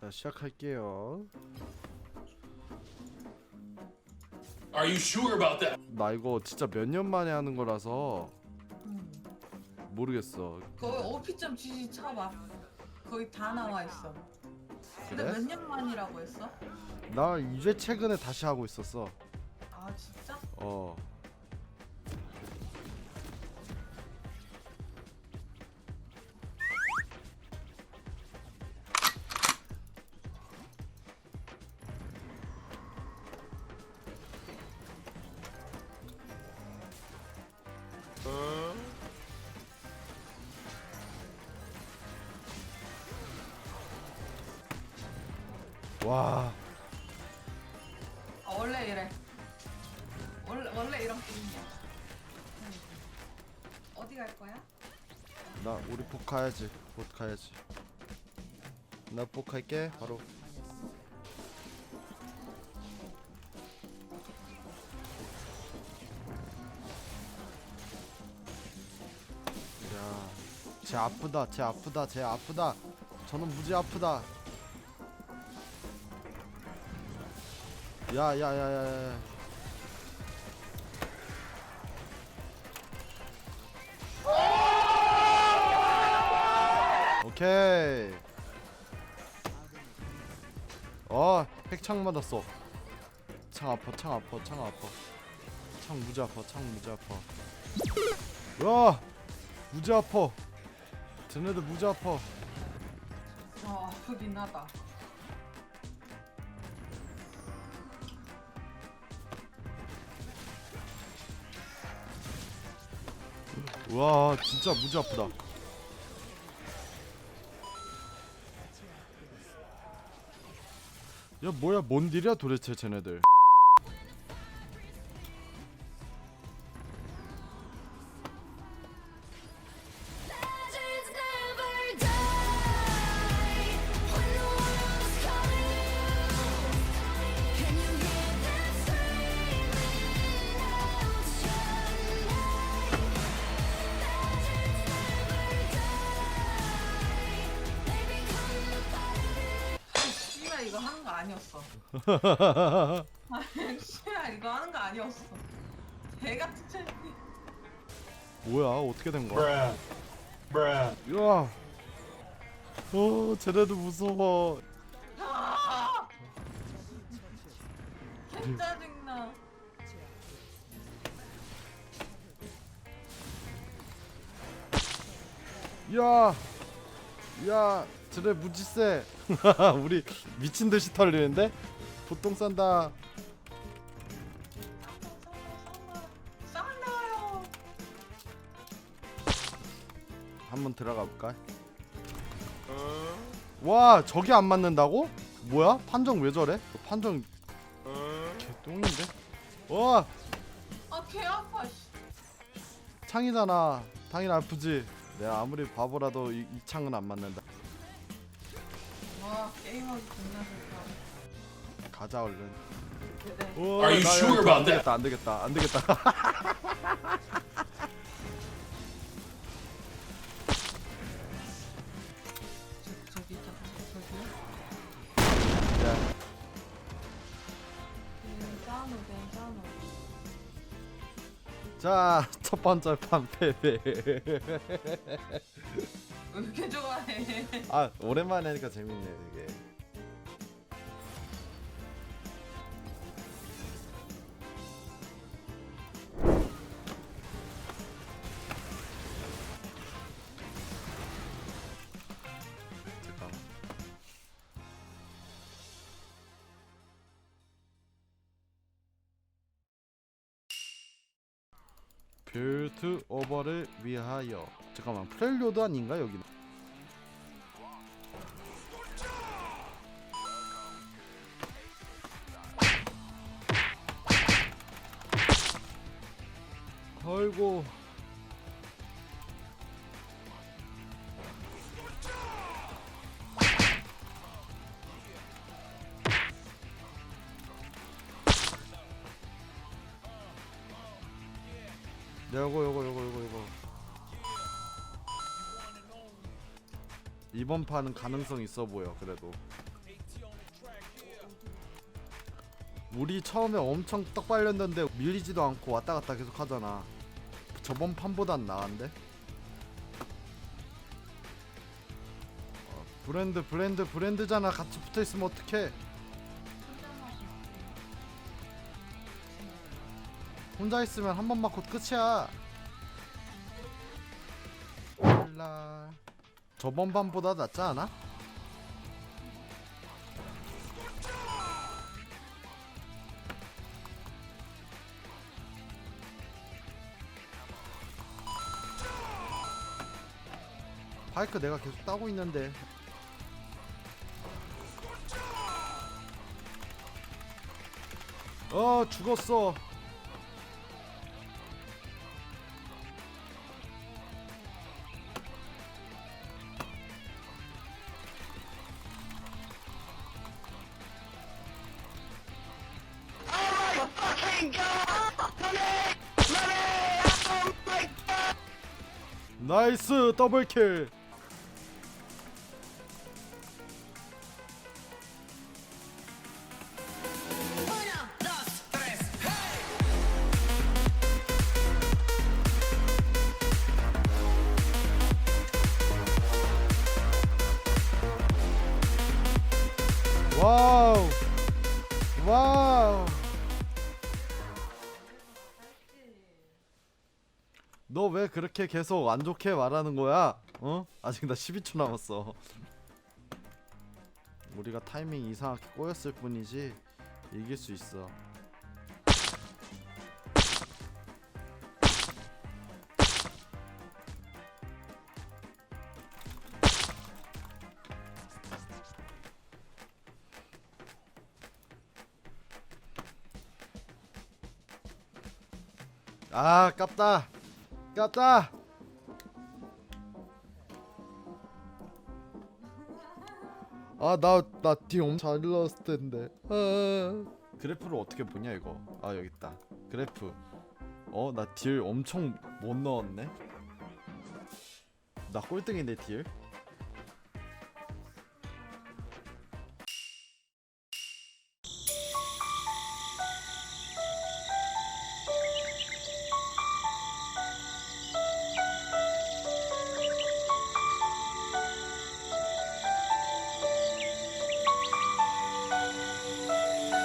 자, 시작할게요. Are you sure about that? 나 이거 진짜 몇 년 만에 하는 거라서 음. 모르겠어. 거기 오피점 GG 쳐봐. 거기 다 나와 있어. 근데 그래? 몇 년 만이라고 했어? 나 이제 최근에 다시 하고 있었어. 아 진짜? 어. 와, 아 원래 이래. 원래 원래 이런 게임이야. 어디 갈 거야? 나 우리 복 가야지. 복 가야지. 나 복 갈게. 바로. 야, 쟤 아프다. 쟤 아프다. 쟤 아프다. 저는 무지 아프다. 야, 야, 야, 야, 야. 오케이. 어, 핵창 맞았어. 창 아파, 창 아파, 창 아파. 창 무지 아파, 창 무지 아파. 야, 무지 아파. 쟤네들 무지 아파. 어 아프긴 하다. 와, 진짜 무지 아프다. 야, 뭐야, 뭔 딜이야 도대체 쟤네들. 이거 하는 거 아니었어. 아니 이거 하는 거 아니었어. 개가 투철. 뭐야, 어떻게 된 거야? Bruh. Bruh. 야, 어, 쟤네들 무서워. 아! 개 짜증나. 야, 야, 쟤네 무지 세. 우리 미친 듯이 털리는데? 보통 싼다. 한번 들어가 볼까? 와, 저게 안 맞는다고? 뭐야? 판정 왜 저래? 판정 개똥인데? 와, 아개 아파. 씨. 창이잖아. 당연히 아프지. 내가 아무리 바보라도 이, 이 창은 안 맞는다. 와 게임하기 존나 싫다. 가자 얼른. 우와, Are you 나 sure 안 about that? 되겠다, 안 되겠다, 안 되겠다. 저, 저기 있다. 저기요? 야, 괜찮아 괜찮아. 자, 첫 번째 판 패배. 왜 이렇게 좋아해? 아, 오랜만에 하니까 재밌네 이게. 잠깐. 빌트 오버를 위하여 잠깐만 프렐료드 아닌가 여기 아이고. 야, 요거 요거 요거 요거 요거. 이번 판은 가능성 있어 보여 그래도. 우리 처음에 엄청 떡 빨렸는데 밀리지도 않고 왔다 갔다 계속 하잖아. 저번 판보단 나은데? 어, 브랜드 브랜드 브랜드잖아. 같이 붙어 있으면 어떡해? 혼자 있으면 한 번 맞고 끝이야. 라 저번 판보다 낫지 않아? 파이크 내가 계속 따고 있는데. 어 죽었어. 나이스 더블킬 너 왜 그렇게 계속 안 좋게 말하는 거야? 어? 아직 나 12초 남았어. 우리가 타이밍 이상하게 꼬였을 뿐이지 이길 수 있어. 아, 깝다. 깝다. 아, 나, 나뒤 엄청 잘 넣었을 텐데. 아. 그래프를 어떻게 보냐, 이거. 아, 여기 있다. 그래프. 어, 나 딜 엄청 못 넣었네. 나 꼴등인데, 딜.